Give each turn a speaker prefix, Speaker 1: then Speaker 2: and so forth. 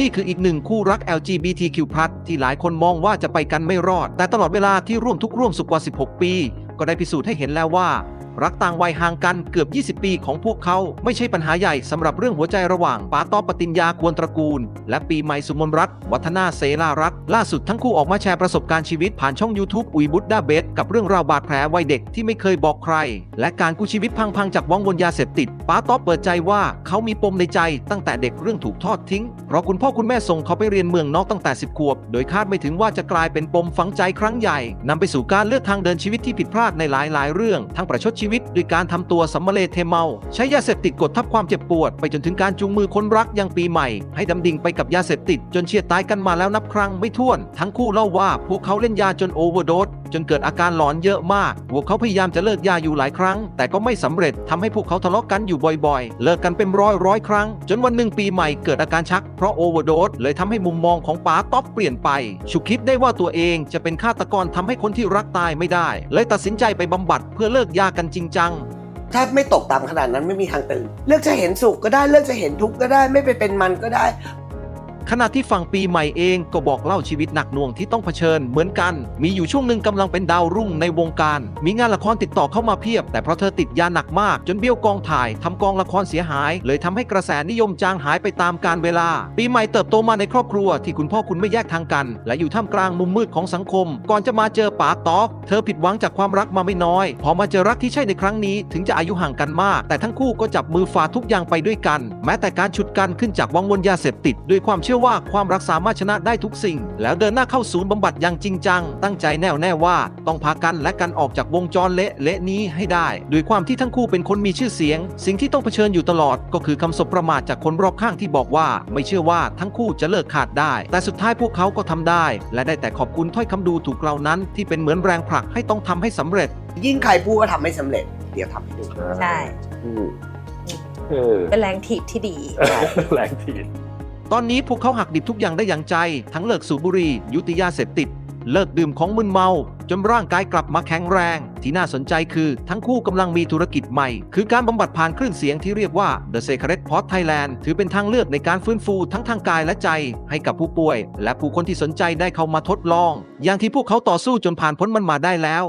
Speaker 1: นี่คืออีกหนึ่งคู่รัก LGBTQ+ ที่หลายคนมองว่าจะไปกันไม่รอด แต่ตลอดเวลาที่ร่วมทุกข์ร่วมสุขกว่า 16 ปี ก็ได้พิสูจน์ให้เห็นแล้วว่า รักต่างวัยห่างกันเกือบ 20 ปีของพวกเขา ไม่ใช่ปัญหาใหญ่สำหรับเรื่องหัวใจระหว่างป๋าต้อปติญญาควรตระกูล และปีใหม่สุมนรัตน์วัฒนาเสรารักษ์ล่าสุดทั้งคู่ออกมาแชร์ประสบการณ์ชีวิตผ่านช่อง YouTube อุยบุตดาเบสกับเรื่องราวบาดแผลวัยเด็กที่ไม่เคยบอกใคร และการกู้ชีวิตพังๆจากวังวนยาเสพติดป้าต้อเปิดใจว่าเขามีปมในใจตั้งแต่เด็กเรื่องถูกทอดทิ้งเพราะคุณพ่อคุณแม่ส่งเขาไปเรียนเมืองนอกตั้งแต่ 10 ขวบ โดยคาดไม่ถึงว่าจะกลายเป็นปมฝังใจครั้งใหญ่นำไปสู่การเลือกทางเดินชีวิตที่ผิดพลาดในหลายๆ เรื่องทั้งประชดชีวิตด้วยการทำตัวสัมมาเลเทเมา ใช้ยาเสพติดกดทับความเจ็บปวด ไปจนถึงการจูงมือคนรักยังปีใหม่ ให้ดำดิ่งไปกับยาเสพติด จนเฉียดตายกันมาแล้วนับครั้งไม่ถ้วน ทั้งคู่เล่าว่าพวกเขาเล่นยาจนโอเวอร์โดสจนเกิดอาการหลอนเยอะมาก พวกเขาพยายามจะเลิกยาอยู่หลายครั้ง แต่ก็ไม่สำเร็จทำให้พวกเขาทะเลาะกันอยู่บ่อยๆ เลิกกันเป็นร้อยร้อยครั้ง จนวันหนึ่งปีใหม่เกิดอาการชัก เพราะโอเวอร์โดสเลยทำให้มุมมองของป๋าต๊อปเปลี่ยนไปฉุกคิดได้ว่าตัวเองจะเป็นฆาตกรทำให้คนที่รักตายไม่ได้ เลยตัดสินใจไปบำบัดเพื่อเลิกยากันจริงจัง
Speaker 2: ถ้าไม่ตกต่ำขนาดนั้นไม่มีทางตื่น เลือกจะเห็นสุขก็ได้เลือกจะเห็นทุกข์ก็ได้ไม่ไปเป็นมันก็ได้
Speaker 1: ขณะที่ฝั่งปีใหม่เองก็บอกเล่าชีวิตหนักหน่วงที่ต้องเผชิญเหมือนกัน มีอยู่ช่วงหนึ่งกำลังเป็นดาวรุ่งในวงการ มีงานละครติดต่อเข้ามาเพียบ แต่เพราะเธอติดยาหนักมาก จนเบี้ยวกองถ่ายทำกองละครเสียหาย เลยทำให้กระแสนิยมจางหายไปตามกาลเวลา ปีใหม่เติบโตมาในครอบครัวที่คุณพ่อคุณไม่แยกทางกัน และอยู่ท่ามกลางมุมมืดของสังคม ก่อนจะมาเจอป๋าต๊อกเธอผิดหวังจากความรักมาไม่น้อย พอมาเจอรักที่ใช่ในครั้งนี้ ถึงจะอายุห่างกันมาก แต่ทั้งคู่ก็จับมือฝ่าทุกอย่างไปด้วยกัน แม้แต่การฉุดกันขึ้นจากวังวนยาเสพติดด้วยความเชื่อว่าความรักสามารถชนะได้ทุกสิ่ง แล้วเดินหน้าเข้าศูนย์บำบัดอย่างจริงจัง ตั้งใจแน่วแน่ว่าต้องพากันและกันออกจากวงจรเละเละนี้ให้ได้ด้วยความที่ทั้งคู่เป็นคนมีชื่อเสียง สิ่งที่ต้องเผชิญอยู่ตลอด ก็คือคำสบประมาทจากคนรอบข้างที่บอกว่า ไม่เชื่อว่าทั้งคู่จะเลิกขาดได้ แต่สุดท้ายพวกเขาก็ทำได้ และได้แต่ขอบคุณถ้อยคำดูถูกเหล่านั้น ที่เป็นเหมือนแรงผลักให้ต้องทำให้สำเร็จ
Speaker 2: ยิ่งใครพูดว่าทำไม่สำเร็จ เดี๋ยวทำให้ดู
Speaker 3: ใช่
Speaker 2: อืม
Speaker 4: เออ
Speaker 3: เป็นแรงถีบที่ดี
Speaker 4: แรงที
Speaker 1: ตอนนี้พวกเขาหักดิบทุกอย่างได้อย่างใจ ทั้งเลิกสูบบุหรี่ยุติยาเสพติด เลิกดื่มของมึนเมา จนร่างกายกลับมาแข็งแรง ที่น่าสนใจคือ ทั้งคู่กำลังมีธุรกิจใหม่ คือการบำบัดผ่านคลื่นเสียงที่เรียกว่า The Secret Pot Thailand ถือเป็นทางเลือกในการฟื้นฟูทั้งทางกายและใจ ให้กับผู้ป่วย และผู้คนที่สนใจได้เข้ามาทดลอง อย่างที่พวกเขาต่อสู้จนผ่านพ้นมันมาได้แล้ว